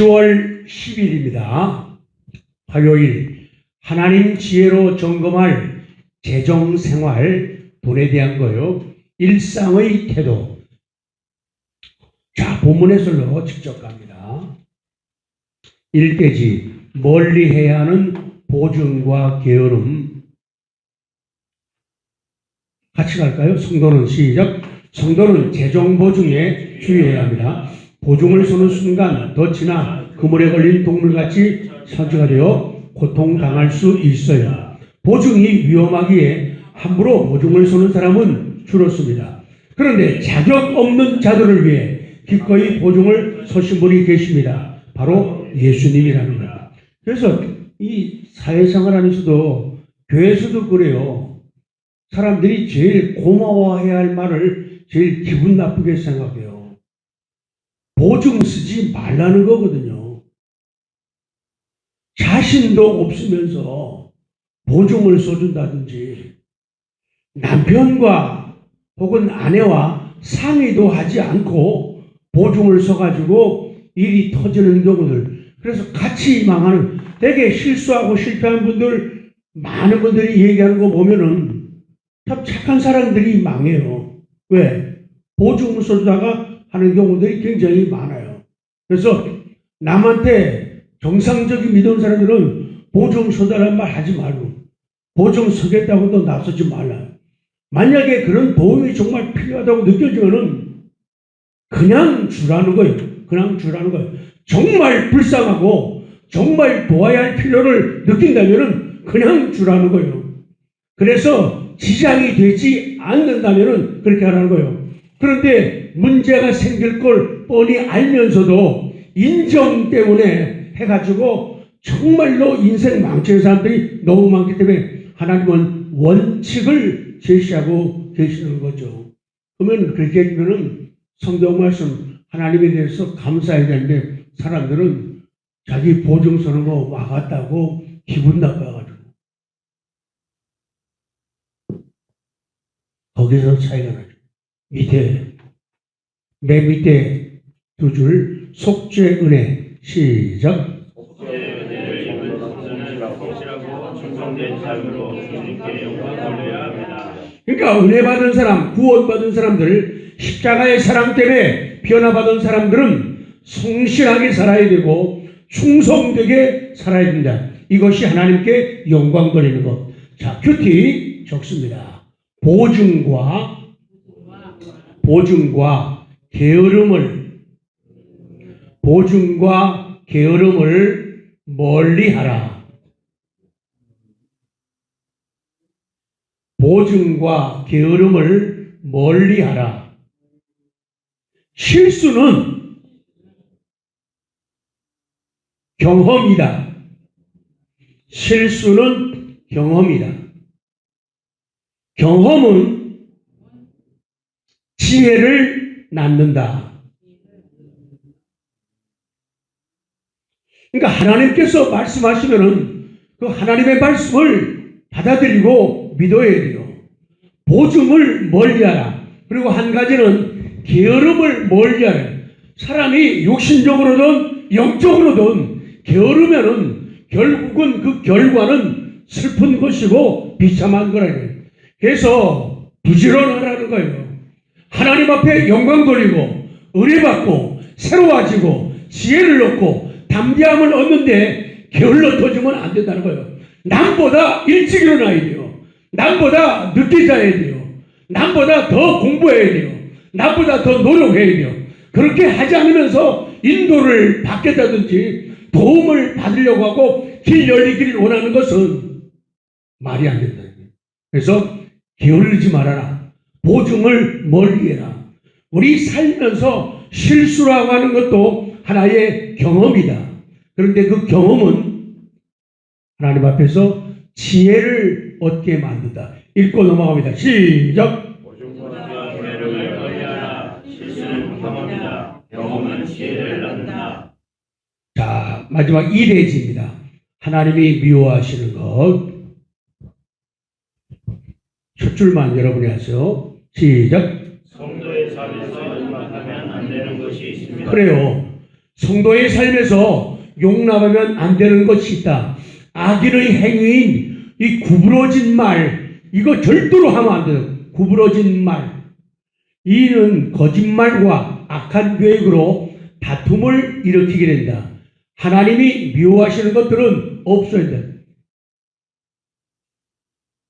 10월 10일입니다. 화요일 하나님 지혜로 점검할 재정 생활 돈에 대한 거요. 일상의 태도. 자, 본문에서로 직접 갑니다. 1대지 멀리 해야 하는 보증과 게으름. 같이 갈까요? 성도는 시작. 성도는 재정 보증에 주의해야 합니다. 보증을 서는 순간 덫이나 그물에 걸린 동물같이 선지가 되어 고통당할 수 있어요. 보증이 위험하기에 함부로 보증을 서는 사람은 줄었습니다. 그런데 자격 없는 자들을 위해 기꺼이 보증을 서신 분이 계십니다. 바로 예수님이라는 거예요. 그래서 이 사회생활 안에서도 교회에서도 그래요. 사람들이 제일 고마워해야 할 말을 제일 기분 나쁘게 생각해요. 보증 쓰지 말라는 거거든요. 자신도 없으면서 보증을 써준다든지 남편과 혹은 아내와 상의도 하지 않고 보증을 써가지고 일이 터지는 경우들 그래서 같이 망하는 되게 실수하고 실패한 분들 많은 분들이 얘기하는 거 보면은 참 착한 사람들이 망해요. 왜? 보증을 써주다가 하는 경우들이 굉장히 많아요. 그래서 남한테 정상적인 믿음 사람들은 보증 서달라는 말 하지 말고 보증 서겠다고도 나서지 말라. 만약에 그런 도움이 정말 필요하다고 느껴지면은 그냥 주라는 거예요. 그냥 주라는 거예요. 정말 불쌍하고 정말 도와야 할 필요를 느낀다면은 그냥 주라는 거예요. 그래서 지장이 되지 않는다면은 그렇게 하라는 거예요. 그런데 문제가 생길 걸 뻔히 알면서도 인정 때문에 해가지고 정말로 인생 망치는 사람들이 너무 많기 때문에 하나님은 원칙을 제시하고 계시는 거죠. 그러면 그렇게 되면은 성경 말씀 하나님에 대해서 감사해야 되는데 사람들은 자기 보증 서는 거 와갔다고 기분 나빠가지고 거기서 차이가 나죠. 밑에 맨 밑에 두 줄 속죄 은혜 시작. 그러니까 은혜 받은 사람 구원 받은 사람들 십자가의 사랑 때문에 변화받은 사람들은 성실하게 살아야 되고 충성되게 살아야 된다. 이것이 하나님께 영광 돌리는 것. 자 큐티 적습니다. 보증과 보증과 게으름을 보증과 게으름을 멀리하라. 보증과 게으름을 멀리하라. 실수는 경험이다. 실수는 경험이다. 경험은 지혜를 낳는다. 그러니까 하나님께서 말씀하시면은 그 하나님의 말씀을 받아들이고 믿어야 돼요. 보증을 멀리하라. 그리고 한 가지는 게으름을 멀리하라. 사람이 육신적으로든 영적으로든 게으르면은 결국은 그 결과는 슬픈 것이고 비참한 거라. 그래서 부지런하라는 거예요. 하나님 앞에 영광 돌리고 은혜 받고 새로워지고 지혜를 얻고 담대함을 얻는데 게을러 터지면 안 된다는 거예요. 남보다 일찍 일어나야 돼요. 남보다 늦게 자야 돼요. 남보다 더 공부해야 돼요. 남보다 더 노력해야 돼요. 그렇게 하지 않으면서 인도를 받겠다든지 도움을 받으려고 하고 길 열리기를 원하는 것은 말이 안 된다. 그래서 게을르지 말아라. 보증을 멀리해라. 우리 살면서 실수라고 하는 것도 하나의 경험이다. 그런데 그 경험은 하나님 앞에서 지혜를 얻게 만든다. 읽고 넘어갑니다. 시작. 자, 마지막 2대지입니다. 하나님이 미워하시는 것. 첫 줄만 여러분이 하세요. 시작. 성도의 삶에서 용납하면 안 되는 것이 있습니다. 그래요. 성도의 삶에서 용납하면 안 되는 것이 있다. 악인의 행위인 이 구부러진 말, 이거 절대로 하면 안 돼요. 구부러진 말. 이는 거짓말과 악한 계획으로 다툼을 일으키게 된다. 하나님이 미워하시는 것들은 없어야 돼.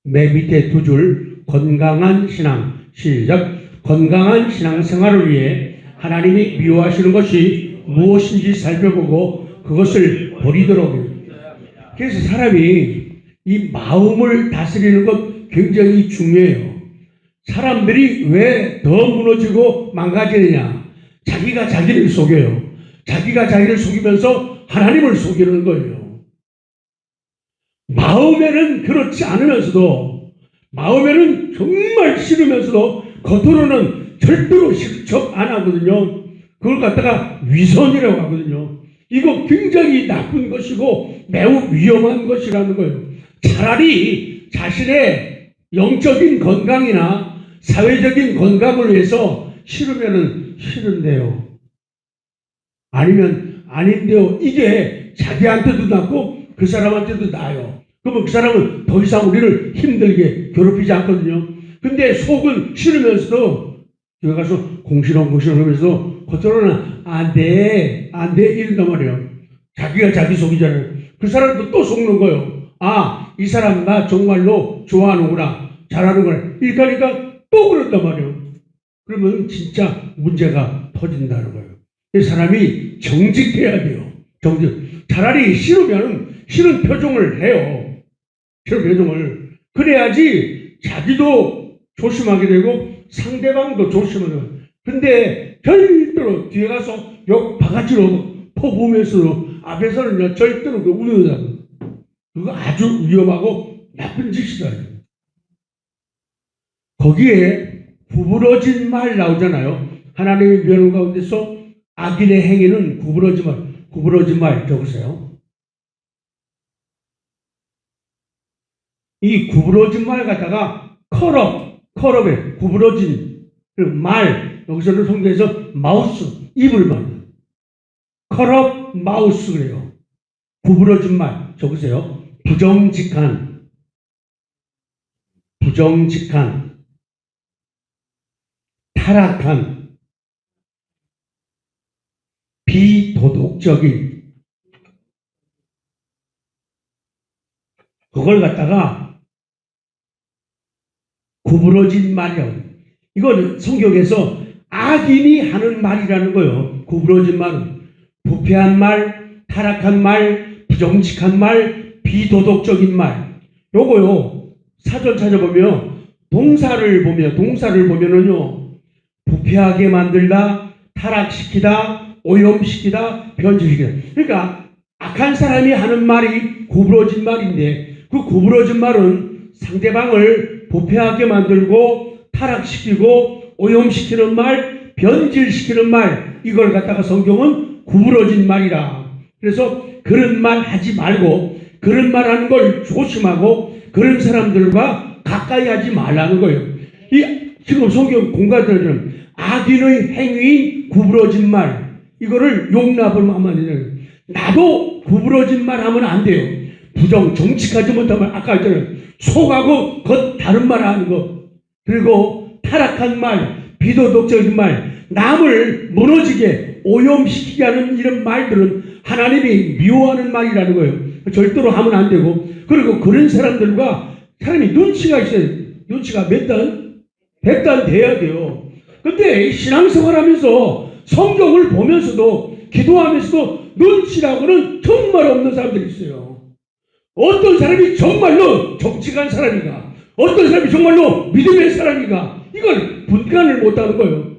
맨 밑에 두 줄 건강한 신앙 시작 건강한 신앙 생활을 위해 하나님이 미워하시는 것이 무엇인지 살펴보고 그것을 버리도록 그래서 사람이 이 마음을 다스리는 것 굉장히 중요해요. 사람들이 왜 더 무너지고 망가지느냐? 자기가 자기를 속여요. 자기가 자기를 속이면서 하나님을 속이는 거예요. 마음에는 그렇지 않으면서도 마음에는 정말 싫으면서도 겉으로는 절대로 실척 안 하거든요. 그걸 갖다가 위선이라고 하거든요. 이거 굉장히 나쁜 것이고 매우 위험한 것이라는 거예요. 차라리 자신의 영적인 건강이나 사회적인 건강을 위해서 싫으면은 싫은데요. 아니면 아닌데요. 이게 자기한테도 낫고 그 사람한테도 나요. 그러면 그 사람은 더 이상 우리를 힘들게 괴롭히지 않거든요. 근데 속은 싫으면서도 여기 가서 공시렁공시렁 하면서 겉으로는 안 돼, 안 돼, 이런단 말이에요. 자기가 자기 속이잖아요. 그 사람도 또 속는 거예요. 아, 이 사람 나 정말로 좋아하는구나. 잘하는구나. 이렇게 하니까 또 그런단 말이에요. 그러면 진짜 문제가 터진다는 거예요. 이 사람이 정직해야 돼요. 정직. 차라리 싫으면 싫은 표정을 해요. 표정을. 그래야지 자기도 조심하게 되고 상대방도 조심하는. 근데 절대로 뒤에 가서 욕 바가지로 퍼부으면서 앞에서는 절대로 그 우는 사람. 그거 아주 위험하고 나쁜 짓이다. 거기에 구부러진 말 나오잖아요. 하나님의 면 가운데서 악인의 행위는 구부러진 말, 구부러진 말 적으세요. 이 구부러진 말 갖다가 컬업, 컬업에 구부러진 그 말, 여기서는 성경에서 마우스, 입을 말. 컬업 마우스 그래요. 구부러진 말 적으세요. 부정직한, 부정직한, 타락한, 비도덕적인, 그걸 갖다가 구부러진 말이라고. 이거는 성경에서 악인이 하는 말이라는 거예요. 구부러진 말은. 부패한 말, 타락한 말, 부정직한 말, 비도덕적인 말. 요거요. 사전 찾아보면 동사를 보면 동사를 보면은요. 부패하게 만들다, 타락시키다, 오염시키다, 변질시키다. 그러니까 악한 사람이 하는 말이 구부러진 말인데 그 구부러진 말은 상대방을 부패하게 만들고 타락시키고 오염시키는 말, 변질시키는 말 이걸 갖다가 성경은 구부러진 말이라. 그래서 그런 말 하지 말고 그런 말 하는 걸 조심하고 그런 사람들과 가까이 하지 말라는 거예요. 이 지금 성경 공간들은 악인의 행위인 구부러진 말 이거를 용납을 하면 안 돼요. 나도 구부러진 말 하면 안 돼요. 부정 정직하지 못하면 아까 했잖아요. 속하고 겉 다른 말 하는 거. 그리고 타락한 말, 비도덕적인 말, 남을 무너지게 오염시키게 하는 이런 말들은 하나님이 미워하는 말이라는 거예요. 절대로 하면 안 되고 그리고 그런 사람들과 사람이 눈치가 있어요. 눈치가 몇 단? 백 단 돼야 돼요. 근데 신앙생활 하면서 성경을 보면서도 기도하면서도 눈치라고는 정말 없는 사람들이 있어요. 어떤 사람이 정말로 정직한 사람인가? 어떤 사람이 정말로 믿음의 사람인가? 이걸 분간을 못하는 거예요.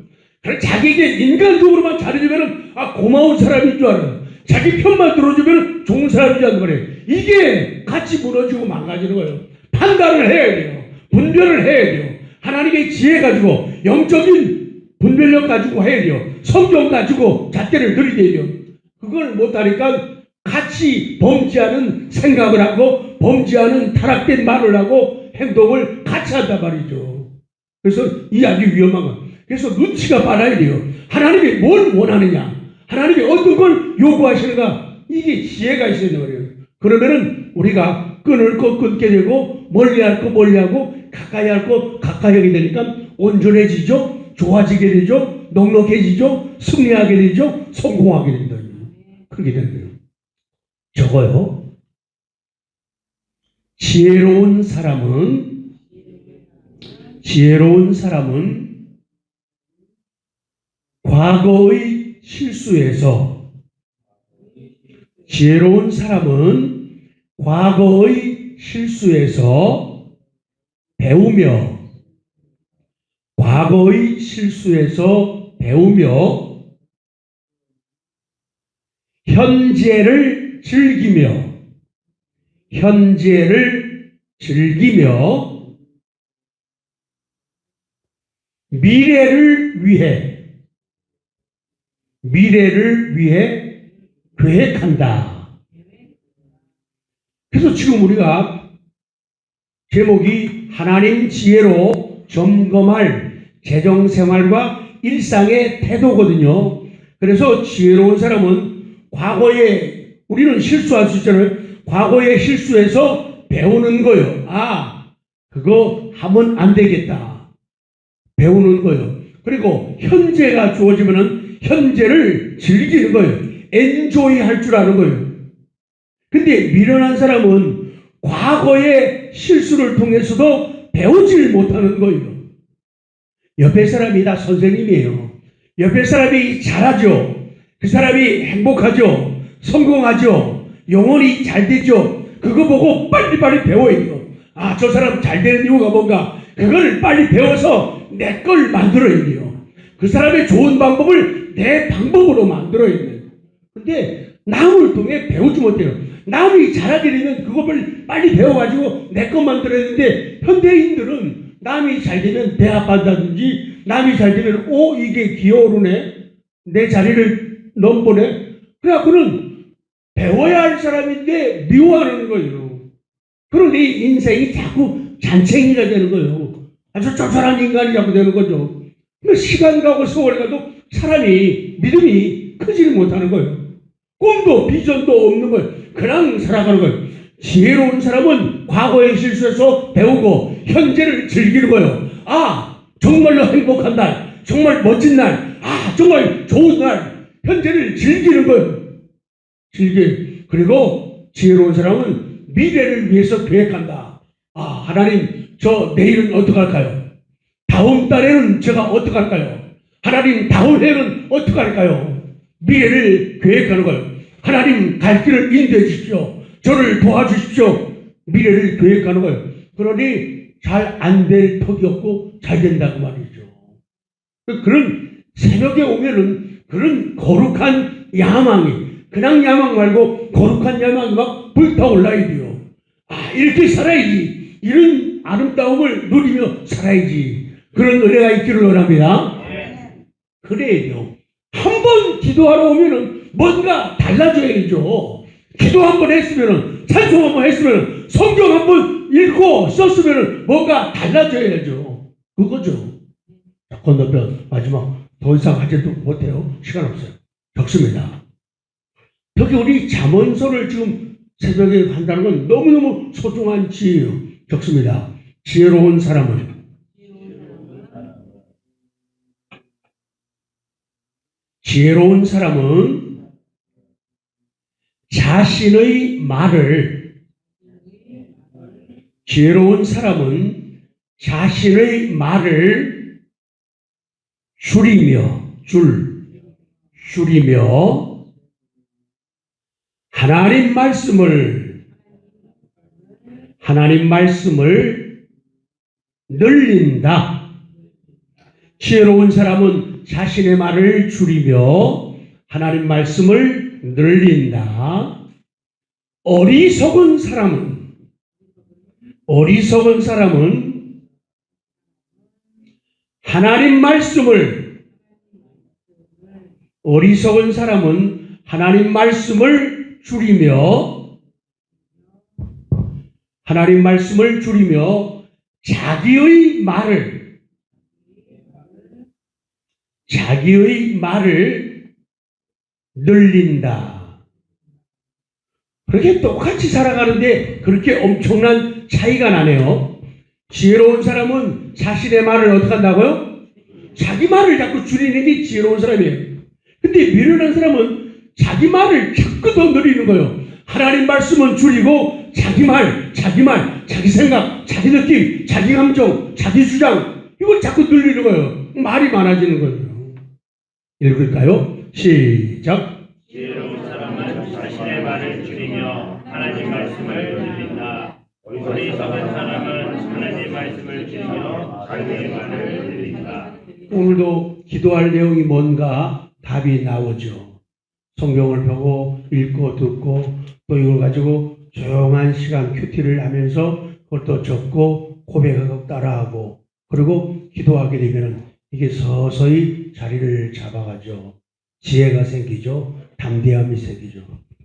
그래, 자기에게 인간적으로만 잘해주면 아 고마운 사람인 줄 알아요. 자기 편만 들어주면 좋은 아는 거예요. 이게 같이 무너지고 망가지는 거예요. 판단을 해야 돼요. 분별을 해야 돼요. 하나님의 지혜 가지고 영적인 분별력 가지고 해야 돼요. 성경 가지고 잣대를 들이대야 돼요. 그걸 못하니까 같이 범죄하는 생각을 하고 범죄하는 타락된 말을 하고 행동을 같이 한단 말이죠. 그래서 이 아주 위험한 거. 그래서 눈치가 빨아야 돼요. 하나님이 뭘 원하느냐? 하나님이 어떤 걸 요구하시는가? 이게 지혜가 있어야 되는 거예요. 그러면은 우리가 끊을 거 끊게 되고 멀리 할 거 멀리 하고 가까이 할 거 가까이 하게 되니까 온전해지죠. 좋아지게 되죠. 넉넉해지죠. 승리하게 되죠. 성공하게 된다. 그렇게 되는 저거요. 지혜로운 사람은 지혜로운 사람은 과거의 실수에서 지혜로운 사람은 과거의 실수에서 배우며 과거의 실수에서 배우며 현재를 즐기며 현재를 즐기며 미래를 위해 미래를 위해 계획한다. 그래서 지금 우리가 제목이 하나님 지혜로 점검할 재정 생활과 일상의 태도거든요. 그래서 지혜로운 사람은 과거에 우리는 실수할 수 있잖아요. 과거의 실수에서 배우는 거요. 아, 그거 하면 안 되겠다. 배우는 거요. 그리고 현재가 주어지면은 현재를 즐기는 거예요. 엔조이 할 줄 아는 거예요. 근데 미련한 사람은 과거의 실수를 통해서도 배우질 못하는 거예요. 옆에 사람이 다 선생님이에요. 옆에 사람이 잘하죠. 그 사람이 행복하죠. 성공하죠. 영혼이 잘 되죠. 그거 보고 빨리빨리 배워야 돼요. 아, 저 사람 잘 되는 이유가 뭔가. 그걸 빨리 배워서 내 걸 만들어야 돼요. 그 사람의 좋은 방법을 내 방법으로 만들어야 돼요. 근데 남을 통해 배우지 못해요. 남이 잘하게 되면 그걸 빨리 배워가지고 내 것 만들어야 되는데 현대인들은 남이 잘 되면 배합한다든지 남이 잘 되면 오 이게 기어오르네 내 자리를 넘보네 그래갖고는 배워야 할 사람인데 미워하는 거예요. 그러니 인생이 자꾸 잔챙이가 되는 거예요. 아주 쪼잔한 인간이 자꾸 되는 거죠. 그 시간 가고 세월 가도 사람이 믿음이 크지를 못하는 거예요. 꿈도 비전도 없는 거예요. 그냥 살아가는 거예요. 지혜로운 사람은 과거의 실수에서 배우고 현재를 즐기는 거예요. 아, 정말로 행복한 날, 정말 멋진 날, 아, 정말 좋은 날, 현재를 즐기는 거예요. 즐기. 그리고 지혜로운 사람은 미래를 위해서 계획한다. 아, 하나님, 저 내일은 어떻게 할까요? 다음 달에는 제가 어떻게 할까요? 하나님, 다음 해는 어떻게 할까요? 미래를 계획하는 거예요. 하나님, 갈 길을 인도해 주십시오. 저를 도와주십시오. 미래를 계획하는 거예요. 그러니 잘 안 될 턱이 없고 잘 된다고 말이죠. 그런 새벽에 오면은 그런 거룩한 야망이 그냥 야망 말고 거룩한 야망이 막 불타올라야 돼요. 아 이렇게 살아야지. 이런 아름다움을 누리며 살아야지. 그런 은혜가 있기를 원합니다. 그래야 돼요. 한 번 기도하러 오면은 뭔가 달라져야죠. 기도 한 번 했으면은 찬송 한 번 했으면은 성경 한 번 읽고 썼으면은 뭔가 달라져야죠. 그거죠. 자, 건너편 마지막 더 이상 하지도 못해요. 시간 없어요. 적습니다. 여기 우리 잠언서를 지금 새벽에 한다는 건 너무너무 소중한 지혜예요. 적습니다. 지혜로운 사람은 지혜로운 사람은 자신의 말을 지혜로운 사람은 자신의 말을 줄이며 줄 줄이며 하나님 말씀을 하나님 말씀을 늘린다. 지혜로운 사람은 자신의 말을 줄이며 하나님 말씀을 늘린다. 어리석은 사람은 어리석은 사람은 하나님 말씀을 어리석은 사람은 하나님 말씀을 줄이며 하나님 말씀을 줄이며 자기의 말을 자기의 말을 늘린다. 그렇게 똑같이 살아가는데 그렇게 엄청난 차이가 나네요. 지혜로운 사람은 자신의 말을 어떻게 한다고요? 자기 말을 자꾸 줄이는 게 지혜로운 사람이에요. 근데 미련한 사람은 자기 말을 자꾸 더 늘리는 거예요. 하나님 말씀은 줄이고 자기 말, 자기 말, 자기 생각, 자기 느낌, 자기 감정, 자기 주장 이걸 자꾸 늘리는 거예요. 말이 많아지는 거예요. 읽을까요? 시작. 지혜로운 사람은 자신의 말을 줄이며 하나님 말씀을 늘린다. 어리석은 사람은 하나님 말씀을 줄이며 자기의 말을 늘린다. 오늘도 기도할 내용이 뭔가 답이 나오죠. 성경을 펴고 읽고 듣고 또 이걸 가지고 조용한 시간 큐티를 하면서 또 적고 고백하고 따라하고 그리고 기도하게 되면 이게 서서히 자리를 잡아가죠. 지혜가 생기죠. 담대함이 생기죠.